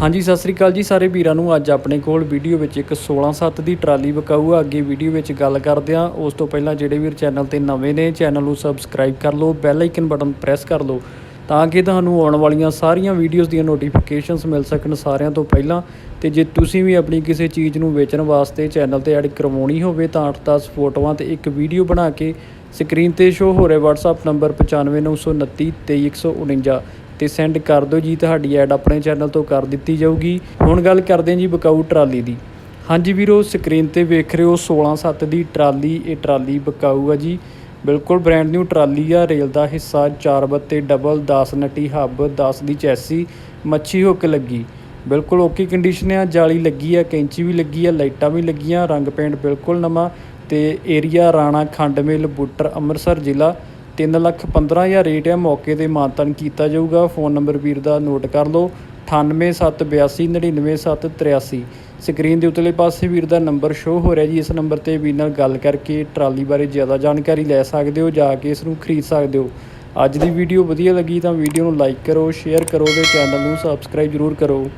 ਹਾਂਜੀ, ਸਤਿ ਸ੍ਰੀ ਅਕਾਲ ਜੀ ਸਾਰੇ ਵੀਰਾਂ ਨੂੰ। ਅੱਜ ਆਪਣੇ ਕੋਲ ਵੀਡੀਓ ਵਿੱਚ ਇੱਕ 16-7 ਦੀ ਟਰਾਲੀ ਵਿਕਾਊ। ਆ ਅੱਗੇ ਵੀਡੀਓ ਵਿੱਚ ਗੱਲ ਕਰਦੇ ਹਾਂ। ਉਸ ਤੋਂ ਪਹਿਲਾਂ ਜਿਹੜੇ ਵੀਰ ਚੈਨਲ ਤੇ ਨਵੇਂ ਨੇ, ਚੈਨਲ ਨੂੰ ਸਬਸਕ੍ਰਾਈਬ ਕਰ ਲਓ, ਬੈਲ ਆਈਕਨ ਬਟਨ ਪ੍ਰੈਸ ਕਰ ਲਓ, ਤਾਂ ਕਿ ਤੁਹਾਨੂੰ ਆਉਣ ਵਾਲੀਆਂ ਸਾਰੀਆਂ ਵੀਡੀਓਜ਼ ਦੀਆਂ ਨੋਟੀਫਿਕੇਸ਼ਨਸ ਮਿਲ ਸਕਣ ਸਾਰਿਆਂ ਤੋਂ ਪਹਿਲਾਂ। ਤੇ ਜੇ ਤੁਸੀਂ ਵੀ ਆਪਣੀ ਕਿਸੇ ਚੀਜ਼ ਨੂੰ ਵੇਚਣ ਵਾਸਤੇ ਚੈਨਲ ਤੇ ਐਡ ਕਰਵਾਉਣੀ ਹੋਵੇ, ਤਾਂ 8-10 ਫੋਟੋਆਂ ਤੇ ਇੱਕ ਵੀਡੀਓ ਬਣਾ ਕੇ ਸਕਰੀਨ ਤੇ ਸ਼ੋ ਹੋ ਰਿਹਾ। WhatsApp ਨੰਬਰ 952929 23149 ਤੇ ਸੈਂਡ ਕਰ ਦਿਓ ਜੀ, ਤੁਹਾਡੀ ਐਡ ਆਪਣੇ ਚੈਨਲ ਤੋਂ ਕਰ ਦਿੱਤੀ ਜਾਊਗੀ। ਹੁਣ ਗੱਲ ਕਰਦੇ ਹਾਂ ਜੀ ਬਕਾਊ ਟਰਾਲੀ ਦੀ। ਹਾਂਜੀ ਵੀਰੋ ਸਕਰੀਨ ਤੇ ਵੇਖ ਰਹੇ ਹੋ 16-7 ਦੀ ਟਰਾਲੀ, ਇਹ ਟਰਾਲੀ ਬਕਾਊ ਆ ਜੀ। ਬਿਲਕੁਲ ਬ੍ਰਾਂਡ ਨਿਊ ਟਰਾਲੀ ਆ ਰੇਲ ਦਾ ਹਿੱਸਾ 4 ਬੱਤੇ ਡਬਲ 10 ਨਟੀ ਹੱਬ 10 ਦੀ ਚੈਸੀ ਮੱਛੀ ਹੁੱਕ ਲੱਗੀ। ਬਿਲਕੁਲ ਓਕੇ ਕੰਡੀਸ਼ਨ ਆ, ਜਾਲੀ ਲੱਗੀ ਆ, ਕੈਂਚੀ ਵੀ ਲੱਗੀ ਆ, ਲਾਈਟਾਂ ਵੀ ਲੱਗੀਆਂ, ਰੰਗ ਪੇਂਟ ਬਿਲਕੁਲ ਨਵਾਂ ਤੇ ਏਰੀਆ ਰਾਣਾ ਖੰਡਮਿਲ ਬੁੱਟਰ, ਅੰਮ੍ਰਿਤਸਰ ਜ਼ਿਲ੍ਹਾ। 3 ਲੱਖ 15000 ਰੇਟ ਹੈ ਮੌਕੇ ਤੇ ਮਾਨਤਨ ਕੀਤਾ ਜਾਊਗਾ। ਫੋਨ ਨੰਬਰ ਵੀਰ ਦਾ ਨੋਟ ਕਰ ਲਓ 9872299783 ਸਕਰੀਨ ਦੇ ਉਤਲੇ ਪਾਸੇ ਵੀਰ ਦਾ ਨੰਬਰ ਸ਼ੋ ਹੋ ਰਿਹਾ ਜੀ, ਇਸ ਨੰਬਰ ਤੇ ਵੀਰ ਨਾਲ ਗੱਲ ਕਰਕੇ ਟਰਾਲੀ ਬਾਰੇ ਜ਼ਿਆਦਾ ਜਾਣਕਾਰੀ ਲੈ ਸਕਦੇ ਹੋ, ਜਾ ਕੇ ਇਸ ਨੂੰ ਖਰੀਦ ਸਕਦੇ ਹੋ। ਅੱਜ ਦੀ ਵੀਡੀਓ ਵਧੀਆ ਲੱਗੀ ਤਾਂ ਵੀਡੀਓ ਨੂੰ ਲਾਈਕ ਕਰੋ ਸ਼ੇਅਰ ਕਰੋ ਤੇ ਚੈਨਲ ਨੂੰ ਸਬਸਕ੍ਰਾਈਬ ਜ਼ਰੂਰ ਕਰੋ।